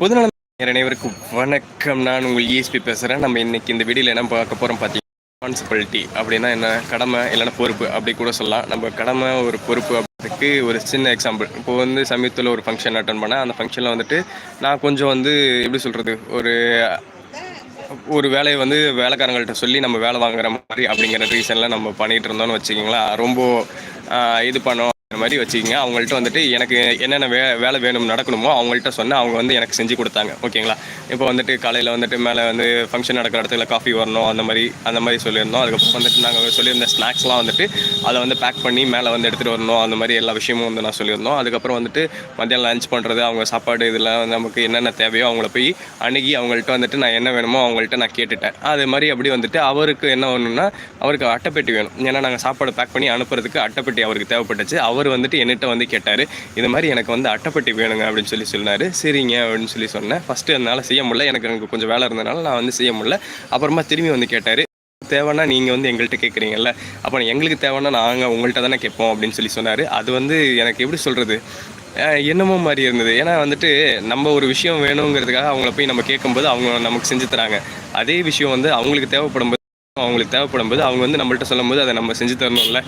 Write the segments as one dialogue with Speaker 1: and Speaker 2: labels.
Speaker 1: பொதுநலம் அனைவருக்கும் வணக்கம். நான் உங்கள் இஎஸ்பி பேசுகிறேன் நம்ம இன்னைக்கு இந்த வீடியோவில் என்ன பார்க்க போகிறோம் பார்த்தீங்கன்னா ரெஸ்பான்சிபிலிட்டி அப்படின்னா என்ன? கடமை இல்லைன்னா பொறுப்பு அப்படி கூட சொல்லலாம். நம்ம கடமை ஒரு பொறுப்பு அப்படின்றதுக்கு ஒரு சின்ன எக்ஸாம்பிள் இப்போ வந்து சமீபத்தில் ஒரு ஃபங்க்ஷன் அட்டன் பண்ணேன். அந்த ஃபங்க்ஷனில் வந்துட்டு நான் கொஞ்சம் வந்து எப்படி சொல்கிறது ஒரு ஒரு வேலையை வந்து வேலைக்காரங்கள்ட்ட சொல்லி நம்ம வேலை வாங்குற மாதிரி அப்படிங்கிற ரீசனில் நம்ம பண்ணிகிட்டு இருந்தோம்னு வச்சுக்கிங்களா ரொம்ப இது பண்ணோம். மாதிரி வச்சுக்கிங்க. அவங்கள்ட்ட வந்துட்டு எனக்கு என்னென்ன வே வேலை வேணும் நடக்கணுமோ அவங்கள்ட்ட சொன்னால் அவங்க வந்து எனக்கு செஞ்சு கொடுத்தாங்க. ஓகேங்களா? இப்போ வந்துட்டு காலையில் வந்துட்டு மேலே வந்து ஃபங்க்ஷன் நடக்கிற இடத்துல காஃபி வரணும் அந்த மாதிரி அந்த மாதிரி சொல்லியிருந்தோம். அதுக்கப்புறம் வந்துட்டு நாங்கள் சொல்லியிருந்த ஸ்நாக்ஸ்லாம் வந்துட்டு அதை வந்து பேக் பண்ணி மேலே வந்து எடுத்துகிட்டு வரணும். அந்த மாதிரி எல்லா விஷயமும் வந்து நான் சொல்லியிருந்தோம். அதுக்கப்புறம் வந்துட்டு மத்தியானம் லஞ்ச் பண்ணுறது அவங்க சாப்பாடு இதெல்லாம் வந்து நமக்கு என்னென்ன தேவையோ அவங்கள போய் அணுகி அவங்கள்ட்ட வந்துட்டு நான் என்ன வேணுமோ அவங்கள்ட்ட நான் கேட்டுட்டேன். அது மாதிரி அப்படி வந்துட்டு அவருக்கு என்ன வேணும்னா அவருக்கு அட்டைப்பெட்டி வேணும். ஏன்னா நாங்கள் சாப்பாடு பேக் பண்ணி அனுப்புறதுக்கு அட்டைப்பெட்டி அவருக்கு தேவைப்பட்டுச்சு. அவர் வந்துட்டு என்கிட்ட வந்து கேட்டார் இது மாதிரி எனக்கு வந்து அட்டைப்பெட்டி வேணுங்க அப்படின்னு சொல்லி சொன்னார். சரிங்க அப்படின்னு சொல்லி சொன்னேன். ஃபஸ்ட்டு என்னால் செய்ய முடியல. எனக்கு எனக்கு கொஞ்சம் வேலை இருந்தனால நான் வந்து செய்ய முடியல. அப்புறமா திரும்பி வந்து கேட்டார் தேவைன்னா நீங்கள் வந்து எங்கள்கிட்ட கேட்குறீங்கல்ல அப்போ எங்களுக்கு தேவைன்னா நாங்கள் உங்கள்கிட்ட தானே கேட்போம் அப்படின்னு சொல்லி சொன்னார். அது வந்து எனக்கு எப்படி சொல்கிறது என்னமோ மாதிரி இருந்தது. ஏன்னா வந்துட்டு நம்ம ஒரு விஷயம் வேணுங்கிறதுக்காக அவங்கள போய் நம்ம கேட்கும்போது அவங்க நமக்கு செஞ்சு தராங்க. அதே விஷயம் வந்து அவங்களுக்கு தேவைப்படும் போது அவங்களுக்கு தேவைப்படும் போது அவங்க வந்து நம்மள்கிட்ட சொல்லும்போது அதை நம்ம செஞ்சு தரணும்ல.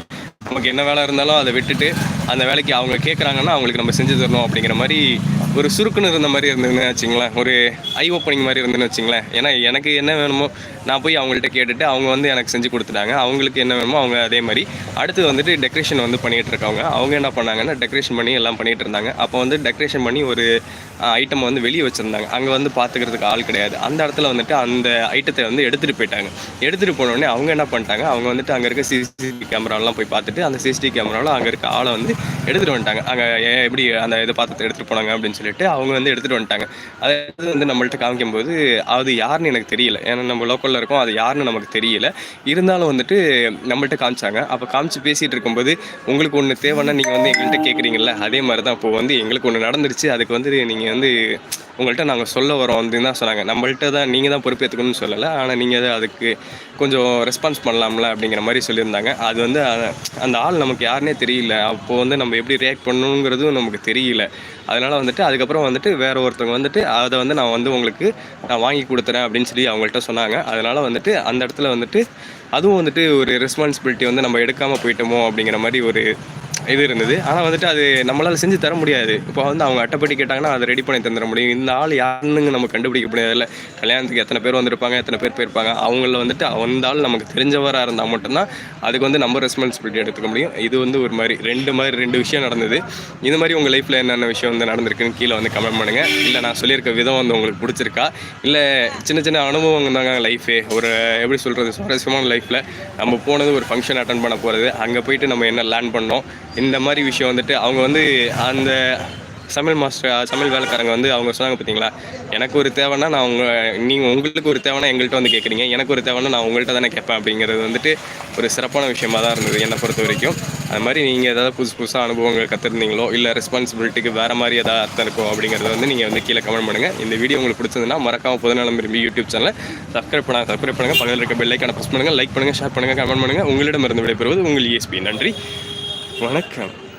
Speaker 1: நமக்கு என்ன வேலை இருந்தாலும் அதை விட்டுட்டு அந்த வேலைக்கு அவங்க கேட்குறாங்கன்னா அவங்களுக்கு நம்ம செஞ்சு தரணும் அப்படிங்கிற மாதிரி ஒரு சுருக்குன்னு இருந்த மாதிரி இருந்ததுன்னு வச்சுங்களேன். ஒரு ஐ ஓப்பனிங் மாதிரி இருந்துன்னு வச்சுங்களேன். ஏன்னா எனக்கு என்ன வேணுமோ நான் போய் அவங்கள்ட்ட கேட்டுட்டு அவங்க வந்து எனக்கு செஞ்சு கொடுத்துட்டாங்க. அவங்களுக்கு என்ன வேணுமோ அவங்க அதே மாதிரி. அடுத்து வந்துட்டு டெக்கரேஷன் வந்து பண்ணிகிட்டு இருக்காங்க அவங்க என்ன பண்ணாங்கன்னா டெக்கரேஷன் பண்ணி எல்லாம் பண்ணிகிட்டு இருந்தாங்க. அப்போ வந்து டெக்கரேஷன் பண்ணி ஒரு ஐட்டம் வந்து வெளியே வச்சுருந்தாங்க. அங்கே வந்து பார்த்துக்கிறதுக்கு ஆள் கிடையாது. அந்த இடத்துல வந்துட்டு அந்த ஐட்டத்தை வந்து எடுத்துகிட்டு போயிட்டாங்க. எடுத்துகிட்டு போனோடனே அவங்க என்ன பண்ணிட்டாங்க? அவங்க வந்துட்டு அங்கே இருக்க சிசிடிவி கேமராலாம் போய் பார்த்துட்டு அந்த சிசிடிவி கேமராவில் அங்கே இருக்க ஆளை வந்து எடுத்துகிட்டு வந்துட்டாங்க. அங்கே எப்படி அந்த இதை பார்த்து எடுத்துகிட்டு போனாங்க அப்படின்னு சொல்லிட்டு அவங்க வந்து எடுத்துகிட்டு வந்துட்டாங்க. அது வந்து நம்மள்ட்ட காமிக்கும்போது அது யாருன்னு எனக்கு தெரியல. ஏன்னா நம்ம லோக்கலில் இருக்கோம் அது யாருன்னு நமக்கு தெரியல. இருந்தாலும் வந்துட்டு நம்மள்ட்ட காமிச்சாங்க. அப்போ காமிச்சு பேசிகிட்டு இருக்கும்போது உங்களுக்கு ஒன்று தேவைன்னா நீங்கள் வந்து எங்கள்கிட்ட கேட்குறீங்கல்ல அதே மாதிரி தான் இப்போ வந்து எங்களுக்கு ஒன்று நடந்துருச்சு. அதுக்கு வந்து நீங்கள் வந்து உங்கள்கிட்ட நாங்கள் சொல்ல வரோம் அப்படின்னு தான் சொன்னாங்க. நம்மள்கிட்ட தான் நீங்கள் தான் பொறுப்பேற்றுக்கணும்னு சொல்லலை. ஆனால் நீங்கள் அதுக்கு கொஞ்சம் ரெஸ்பான்ஸ் பண்ணலாம்ல அப்படிங்கிற மாதிரி சொல்லியிருந்தாங்க. அது வந்து அந்த ஆள் நமக்கு யாருனே தெரியல. அப்போது வந்து நம்ம எப்படி ரியாக்ட் பண்ணணுங்கிறதும் நமக்கு தெரியல. அதனால் வந்துட்டு அதுக்கப்புறம் வந்துட்டு வேறு ஒருத்தவங்க வந்துட்டு அதை வந்து நான் வந்து உங்களுக்கு நான் வாங்கி கொடுத்துறேன் அப்படின்னு சொல்லி அவங்கள்ட்ட சொன்னாங்க. அதனால் வந்துட்டு அந்த இடத்துல வந்துட்டு அதுவும் வந்துட்டு ஒரு ரெஸ்பான்சிபிலிட்டி வந்து நம்ம எடுக்காமல் போயிட்டோமோ அப்படிங்கிற மாதிரி ஒரு இது இருந்தது. ஆனால் வந்துட்டு அது நம்மளால் செஞ்சு தர முடியாது. இப்போ வந்து அவங்க அட்டைப்பட்டி கேட்டாங்கன்னா அதை ரெடி பண்ணி தந்துட முடியும். இந்த ஆள் யாருன்னு நம்ம கண்டுபிடிக்க முடியாதுல்ல கல்யாணத்துக்கு எத்தனை பேர் வந்திருப்பாங்க எத்தனை பேர் போயிருப்பாங்க. அவங்கள வந்துட்டு அந்த ஆள் நமக்கு தெரிஞ்சவராக இருந்தால் மட்டும்தான் அதுக்கு வந்து நம்ம ரெஸ்பான்சிபிலிட்டி எடுத்துக்க முடியும். இது வந்து ஒரு மாதிரி ரெண்டு மாதிரி ரெண்டு விஷயம் நடந்தது. இது மாதிரி உங்கள் லைஃப்பில் என்னென்ன விஷயம் வந்து நடந்திருக்குன்னு கீழே வந்து கமெண்ட் பண்ணுங்கள் இல்லை நான் சொல்லியிருக்க விதம் வந்து உங்களுக்கு பிடிச்சிருக்கா? இல்லை சின்ன சின்ன அனுபவம் தாங்க லைஃபே ஒரு எப்படி சொல்கிறது சுவாரஸ்யமான லைஃப்பில் நம்ம போனது ஒரு ஃபங்க்ஷன் அட்டன் பண்ண போகிறது அங்கே போயிட்டு நம்ம என்ன லேர்ன் பண்ணோம்? இந்த மாதிரி விஷயம் வந்துட்டு அவங்க வந்து அந்த சமையல் மாஸ்டர் சமையல் வேலைக்காரங்க வந்து அவங்க சொன்னாங்க பார்த்தீங்களா? எனக்கு ஒரு தேவைன்னா நான் உங்கள் நீங்கள் உங்களுக்கு ஒரு தேவைன்னா எங்கள்கிட்ட வந்து கேட்குறீங்க. எனக்கு ஒரு தேவைன்னா நான் உங்கள்கிட்ட தானே கேட்பேன் அப்படிங்கிறது வந்துட்டு ஒரு சிறப்பான விஷயமாக தான் இருந்தது என்னை பொறுத்த வரைக்கும். அது மாதிரி நீங்கள் ஏதாவது புதுசு புதுசாக அனுபவங்கள் கற்றுருந்தீங்களோ இல்லை ரெஸ்பான்சிபிலிட்டிக்கு வேறு மாதிரி ஏதாவது அர்த்தம் இருக்கும் அப்படிங்கிறத வந்து நீங்கள் வந்து கீழே கமெண்ட் பண்ணுங்கள் இந்த வீடியோ உங்களுக்கு பிடிச்சதுன்னா மறக்காம புதுநலம் விரும்பி யூடியூப் சேனலை சப்ஸ்கிரைப் பண்ண சப்ஸ்கிரைப் பண்ணுங்கள் பக்கத்தில் இருக்க பெல் ப்ரெஸ் பண்ணுங்கள் லைக் பண்ணுங்கள் ஷேர் பண்ணுங்கள் கமெண்ட் பண்ணுங்கள் உங்களிடம் இருந்து விடைபெறுவது உங்கள் இஎஸ்பி நன்றி. வணக்கம்.